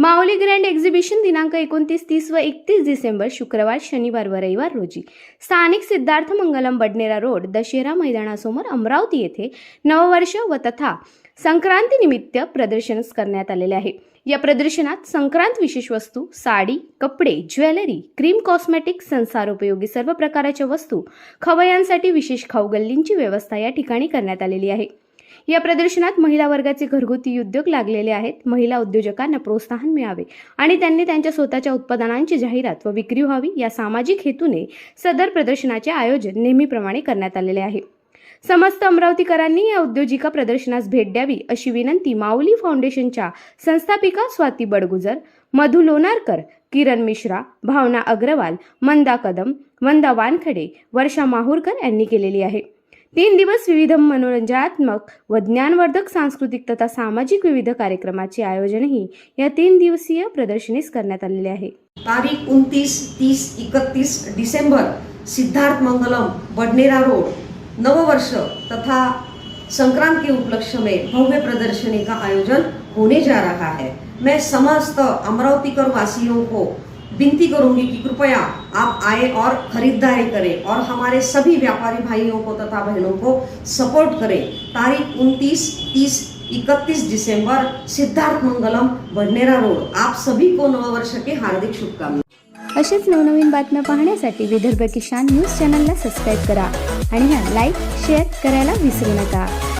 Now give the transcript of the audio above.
माऊली grand exhibition दिनांक एकोणतीस तीस व एकतीस डिसेंबर शुक्रवार शनिवार व रविवार रोजी. स्थानिक सिद्धार्थ मंगलम बडनेरा रोड दशेरा मैदानासमोर अमरावती येथे नववर्ष व तथा संक्रांतीनिमित्त प्रदर्शन करण्यात आलेले आहे. या प्रदर्शनात संक्रांत विशेष वस्तू साडी कपडे ज्वेलरी क्रीम कॉस्मेटिक संसारोपयोगी सर्व प्रकारच्या वस्तू खवयांसाठी विशेष खाऊ गल्लींची व्यवस्था या ठिकाणी करण्यात आलेली आहे. या प्रदर्शनात महिला वर्गाचे घरगुती उद्योग लागलेले आहेत. महिला उद्योजकांना प्रोत्साहन मिळावे आणि त्यांनी त्यांच्या स्वतःच्या उत्पादनांची जाहिरात व विक्री व्हावी या सामाजिक हेतूने सदर प्रदर्शनाचे आयोजन नेहमीप्रमाणे करण्यात आलेले आहे. समस्त अमरावतीकरांनी या उद्योजिका प्रदर्शनास भेट द्यावी अशी विनंती माऊली फाउंडेशनच्या संस्थापिका स्वाती बडगुजर मधु लोणारकर किरण मिश्रा भावना अग्रवाल मंदा कदम वंदा वानखडे वर्षा माहूरकर यांनी केलेली आहे. तीन दिवस विविध मनोरंजनात्मक व ज्ञानवर्धक सांस्कृतिक तथा सामाजिक विविध कार्यक्रमाचे आयोजनही या तीन दिवसीय प्रदर्शनीस करण्यात आलेले आहे. तारीख उन्तीस तीस एकतीस डिसेंबर सिद्धार्थ मंगलम बडनेरा रोड नववर्ष तथा संक्रांत के उपलक्ष्य में भव्य प्रदर्शनी का आयोजन होने जा रहा है। मैं समस्त अमरावतीकर वासियों को विनती करूंगी कि कृपया आप आए और खरीदारी करें और हमारे सभी व्यापारी भाइयों को तथा बहनों को सपोर्ट करें। तारीख 29, 30, 31 दिसंबर सिद्धार्थ मंगलम बडनेरा रोड। आप सभी को नववर्ष के हार्दिक शुभकामना अशीच नवनवीन बातम्या पाहण्यासाठी विदर्भ किसान न्यूज चॅनलला सबस्क्राईब करा आणि ह्या लाईक शेअर करायला विसरू नका.